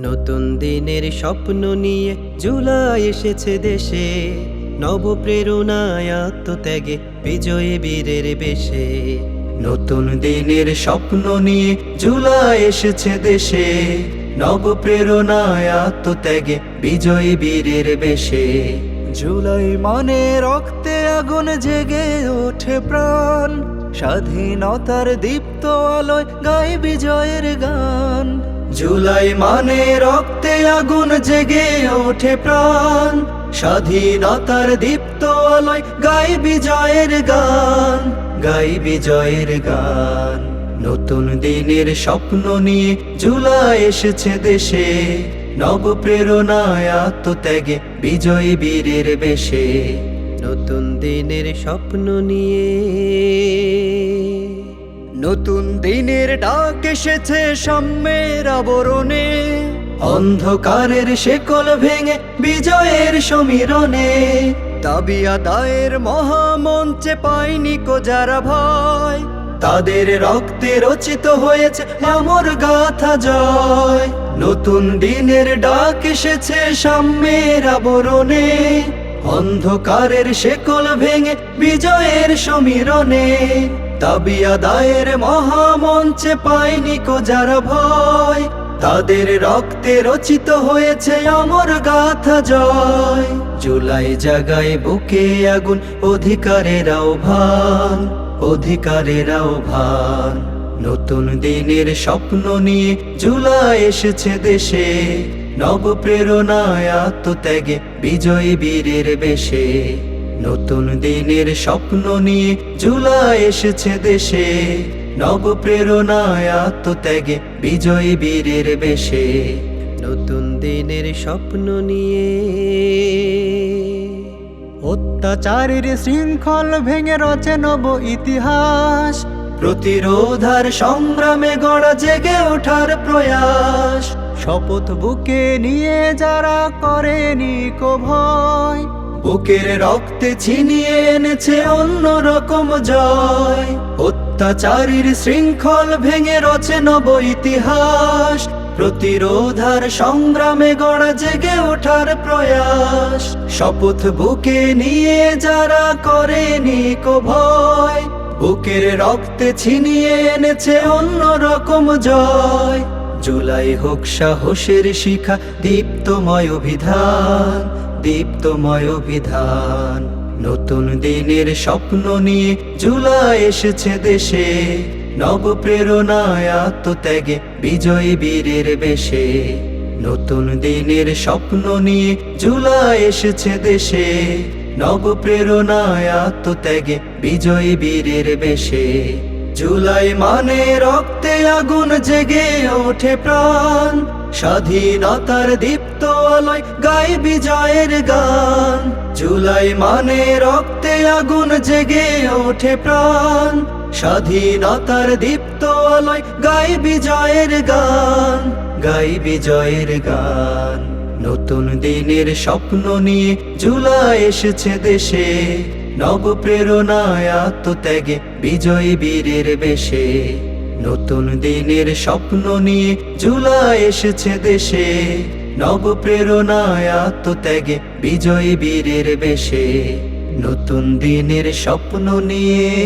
নতুন দিনের স্বপ্ন নিয়ে জুলাই এসেছে দেশে। নব প্রেরণায় আত্মত্যাগে বিজয়ী বীরের বেশে। নতুন দিনের স্বপ্ন নিয়ে জুলাই এসেছে দেশে। নব প্রেরণায় আত্মত্যাগে বিজয়ী বীরের বেশে। জুলাই মানে রক্তে আগুন জেগে ওঠে প্রাণ। স্বাধীনতার দীপ্ত আলোয় গায়ে বিজয়ের গান। জুলাই মানে রক্তে আগুন জেগে ওঠে প্রাণ। স্বাধীনতার দীপ্ত আলোয় গাই বিজয়ের গান, গাই বিজয়ের গান। নতুন দিনের স্বপ্ন নিয়ে জুলাই এসেছে দেশে, নব প্রেরণায় আত্মত্যাগে বিজয়ী বীরের বেশে। নতুন দিনের স্বপ্ন নিয়ে নতুন দিনের ডাক এসেছে সাম্যের আবরণে। অন্ধকারের শেকল ভেঙে বিজয়ের সমীরণে। দাবি আদায়ের মহামঞ্চে পাইনি কো যারা ভয়। তাদের রক্তে রচিত হয়েছে আমর গাথা জয়। নতুন দিনের ডাক এসেছে সাম্যের আবরণে। অন্ধকারের শেকল ভেঙে বিজয়ের সমীরণে। দাবি আদায়ের মহামঞ্চে পায়নি কো যারা ভয়। তাদের রক্তে রচিত হয়েছে অমর গাথা জয়। জুলাই জাগায় বুকে আগুন অধিকারের আহ্বান অধিকারের আহ্বান নতুন দিনের স্বপ্ন নিয়ে জুলাই এসেছে দেশে। নব প্রেরণায় আত্মত্যাগে বিজয়ী বীরের বেশে। নতুন দিনের স্বপ্ন নিয়ে জুলাই এসেছে দেশে। নব প্রেরণায় আত্মত্যাগে বিজয়ী বীরের বেশে। নতুন দিনের স্বপ্ন নিয়ে অত্যাচারের শৃঙ্খল ভেঙে রচে নব ইতিহাস। প্রতিরোধার সংগ্রামে গড়া জেগে ওঠার প্রয়াস। শপথ বুকে নিয়ে যারা করেনি কো ভয় বুকের রক্তে ছিনিয়ে এনেছে অন্য রকম জয়। অত্যাচারীর শৃঙ্খল ভেঙে রচে নব ইতিহাস। প্রতিরোধার সংগ্রামে গড়া জেগে ওঠার প্রয়াস। শপথ বুকে নিয়ে যারা করেনি কো ভয় বুকের রক্তে ছিনিয়ে এনেছে অন্য রকম জয়। জুলাই হোক সাহসের শিখা, দীপ্তময় অভিধান। দীপ্তময় অভিধান। নতুন দিনের স্বপ্ন নিয়ে জুলাই এসেছে দেশে। নব প্রেরণায় আত্মত্যাগে বিজয়ী বীরের বেশে। নতুন দিনের স্বপ্ন নিয়ে জুলাই এসেছে দেশে। নব প্রেরণায় আত্মত্যাগে বিজয়ী বীরের বেশে। জুলাই মানে রক্তে আগুন জেগে ওঠে প্রাণ। স্বাধীনতার দীপ্ত আলোয় গাই বিজয়ের গান। জুলাই মানে রক্তে আগুন জেগে ওঠে প্রাণ। স্বাধীনতার দীপ্ত আলোয় গাই বিজয়ের গান। গাই বিজয়ের গান। নতুন দিনের স্বপ্ন নিয়ে জুলাই এসেছে দেশে। নব প্রেরণায় আত্মত্যাগে বিজয়ী বীরের বেশে। নতুন দিনের স্বপ্ন নিয়ে জুলাই এসেছে দেশে। নব প্রেরণায় আত্মত্যাগে বিজয়ী বীরের বেশে। নতুন দিনের স্বপ্ন নিয়ে